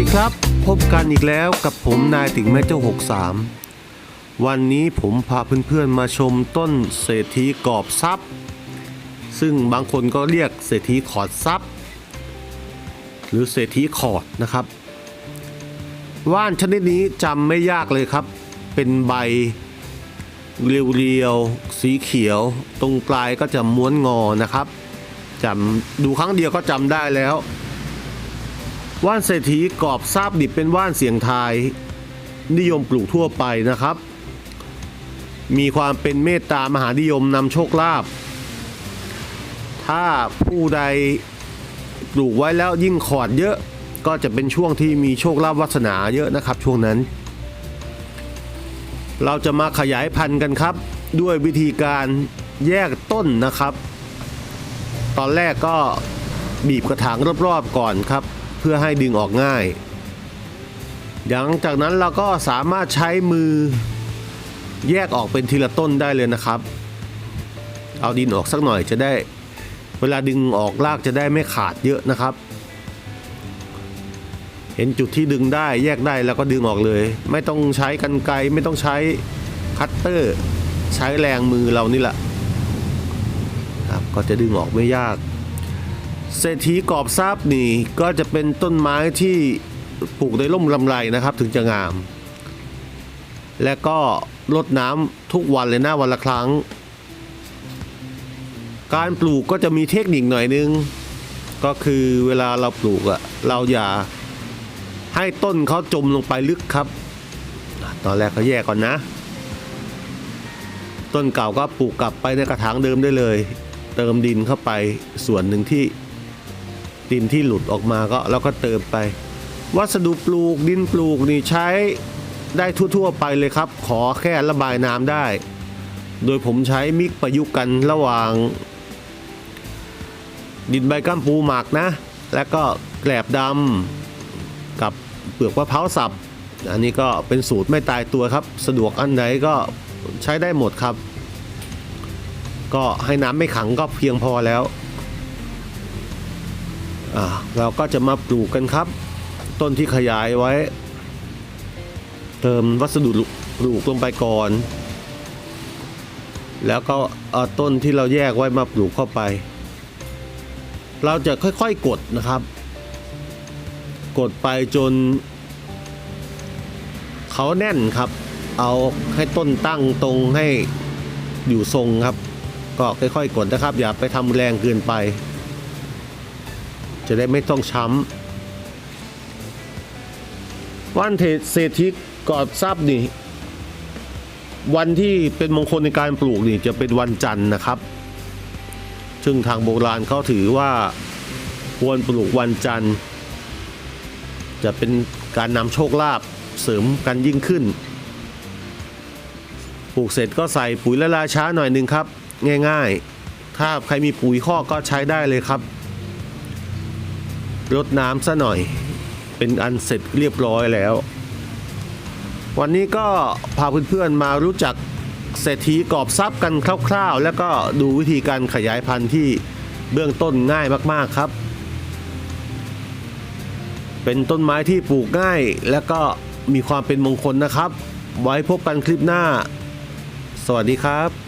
ดีครับ พบกันอีกแล้วกับผมนายติ่งแม่เจ้า 63 วันนี้ผมพาเพื่อนๆมาชมต้นเศรษฐีกอบทรัพย์ ซึ่งบางคนก็เรียกเศรษฐีขอดทรัพย์ หรือเศรษฐีขอดนะครับ ว่านชนิดนี้จำไม่ยากเลยครับ เป็นใบเรียวๆสีเขียว ตรงปลายก็จะม้วนงอนะครับจำดูครั้งเดียวก็จำได้แล้ว ว่านเศรษฐีกรอบทราบดิบเป็นว่านเสียงไทย นิยมปลูกทั่วไปนะครับ มีความเป็นเมตตามหานิยมนำโชคลาภถ้าผู้ใดปลูกไว้แล้วยิ่งขอดเยอะก็จะเป็นช่วงที่มีโชคลาภวาสนาเยอะนะครับช่วงนั้น เราจะมาขยายพันธุ์กันครับ ด้วยวิธีการแยกต้นนะครับ ตอนแรกก็บีบกระถางรอบๆก่อนครับ พื่อให้ดึงออกง่าย หลังจากนั้นเราก็สามารถใช้มือแยกออกเป็นทีละต้นได้เลยนะครับ เอาดินออกสักหน่อยจะได้ เวลาดึงออกรากจะได้ไม่ขาดเยอะนะครับ เห็นจุดที่ดึงได้แยกได้แล้วก็ดึงออกเลย ไม่ต้องใช้กันไกรไม่ต้องใช้คัตเตอร์ ใช้แรงมือเรานี่แหละครับก็จะดึงออกไม่ยาก เศรษฐีกอบทราบนี่ก็จะเป็นต้นไม้ที่ปลูกในร่มลำไรนะครับถึงจะงาม และก็รดน้ำทุกวันเลยนะวันละครั้ง การปลูกก็จะมีเทคนิคหน่อยนึง ก็คือเวลาเราปลูกอะเราอย่าให้ต้นเขาจมลงไปลึกครับ ตอนแรกเขาแยกก่อนนะ ต้นเก่าก็ปลูกกลับไปในกระถางเดิมได้เลย เติมดินเข้าไปส่วนหนึ่งที่ ดินที่หลุดออกมาก็แล้วก็เติมไป วัสดุปลูกดินปลูกนี่ใช้ได้ทั่วๆไปเลยครับ ขอแค่ระบายน้ำได้ โดยผมใช้มิกประยุกต์กันระหว่าง ดินใบก้ามปูหมักนะ แล้วก็แกลบดำกับเปลือกมะพร้าวสับอันนี้ก็เป็นสูตรไม่ตายตัวครับ สะดวกอันไหนก็ใช้ได้หมดครับ ก็ให้น้ำไม่ขังก็เพียงพอแล้ว อ่าเราก็จะมาปลูกกันครับ ต้นที่ขยายไว้ เติมวัสดุปลูกลงไปก่อน แล้วก็เอาต้นที่เราแยกไว้มาปลูกเข้าไป เราจะค่อยๆกดนะครับ กดไปจนเขาแน่นครับ เอาให้ต้นตั้งตรงให้อยู่ทรงครับ ก็ค่อยๆกดนะครับ อย่าไปทำแรงเกินไป จะได้ไม่ต้องช้ำวันเศรษฐีกอดทรัพย์นี่วันที่เป็นมงคลในการปลูกนี่จะเป็นวันจันทร์นะครับ ซึ่งทางโบราณเขาถือว่าควรปลูกวันจันทร์ จะเป็นการนำโชคลาภเสริมกันยิ่งขึ้น ปลูกเสร็จก็ใส่ปุ๋ยละลายช้าหน่อยหนึ่งครับ ง่ายๆ ถ้าใครมีปุ๋ยข้อก็ใช้ได้เลยครับ รดน้ำซะหน่อย เป็นอันเสร็จเรียบร้อยแล้ว วันนี้ก็พาเพื่อนๆมารู้จักเศรษฐีกอบทรัพย์กันคร่าวๆ แล้วก็ดูวิธีการขยายพันธุ์ที่เบื้องต้นง่ายมากๆครับ เป็นต้นไม้ที่ปลูกง่ายและก็มีความเป็นมงคลนะครับ ไว้พบกันคลิปหน้า สวัสดีครับ